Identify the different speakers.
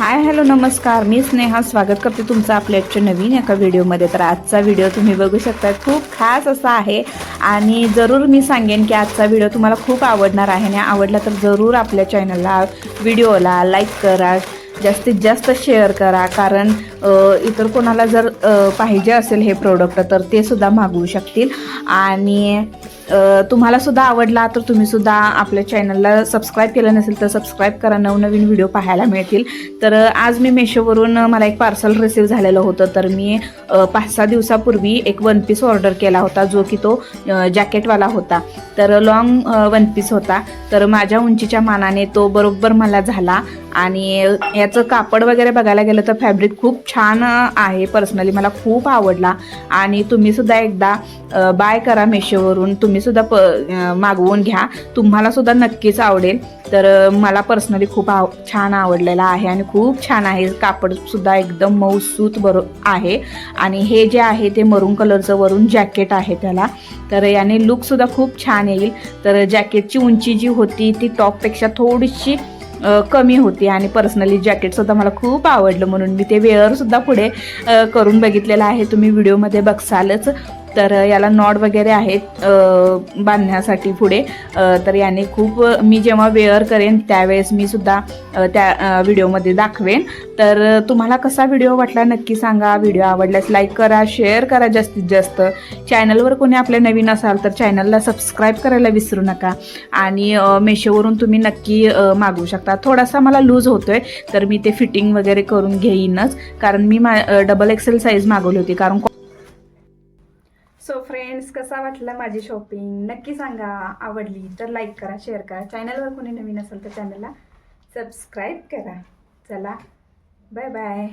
Speaker 1: Hi hello नमस्कार. मी स्नेहा. स्वागत करते तुमचं आपल्या आजच्या नवीन एका व्हिडिओमध्ये. तर आजचा व्हिडिओ तुम्ही बघू शकता. खूप खास असा आहे आणि जरूर मी सांगेन की आजचा व्हिडिओ तुम्हाला खूप आवडणार आहे. आणि आवडला तर जरूर आपल्या चॅनलला व्हिडिओला लाईक करा. जास्तीत जास्त शेअर करा. कारण इतर कोणाला जर पाहिजे असेल हे प्रोडक्ट तर ते सुद्धा मागवू शकतील. आणि तुम्हाला सुद्धा आवडला तर तुम्ही सुद्धा आपल्या चॅनलला सबस्क्राईब केलं नसेल तर सबस्क्राईब करा. नवनवीन व्हिडिओ पाहायला मिळतील. तर आज मी मेशोवरून मला एक पार्सल रिसीव्ह झालेलं होतं. तर मी पाच सहा दिवसापूर्वी एक वन पीस ऑर्डर केला होता जो की तो जॅकेटवाला होता. तर लॉंग वन पीस होता. तर माझ्या उंचीच्या मानाने तो बरोबर मला झाला. आणि याचं कापड वगैरे बघायला गेलं तर फॅब्रिक खूप छान आहे. पर्सनली मला खूप आवडला. आणि तुम्हीसुद्धा एकदा बाय करा मेशोवरून. तुम्ही सुद्धा प मागवून घ्या. तुम्हाला सुद्धा नक्कीच आवडेल. तर मला पर्सनली खूप आव छान आवडलेला आहे आणि खूप छान आहे. कापडसुद्धा एकदम मऊसूत बरो आहे. आणि हे जे आहे ते मरून कलरचं वरून जॅकेट आहे त्याला. तर याने लुकसुद्धा खूप छान येईल. तर जॅकेटची उंची जी होती ती टॉपपेक्षा थोडीशी कमी होती. आणि पर्सनली जॅकेटसुद्धा मला खूप आवडलं म्हणून मी ते वेअरसुद्धा पुढे करून बघितलेलं आहे. तुम्ही व्हिडिओमध्ये बघसालच. तर याला नॉड वगैरे आहेत बांधण्यासाठी पुढे. तर याने खूप मी जेव्हा वेअर करेन त्यावेळेस मी सुद्धा त्या व्हिडिओमध्ये दाखवेन. तर तुम्हाला कसा व्हिडिओ वाटला नक्की सांगा. व्हिडिओ आवडल्यास लाईक करा शेअर करा जास्तीत जास्त. चॅनलवर कोणी आपल्या नवीन असाल तर चॅनलला सबस्क्राईब करायला विसरू नका. आणि मेशोवरून तुम्ही नक्की मागवू शकता. थोडासा मला लूज होतोय तर मी ते फिटिंग वगैरे करून घेईनच. कारण मी मा डबल एक्सेल साईज मागवली होती. कारण सो फ्रेंड्स कसा वाटला माझी शॉपिंग नक्की सांगा. आवडली तर लाईक करा शेअर करा. चॅनलवर कोणी नवीन असेल तर चॅनलला सबस्क्राईब करा. चला. Bye bye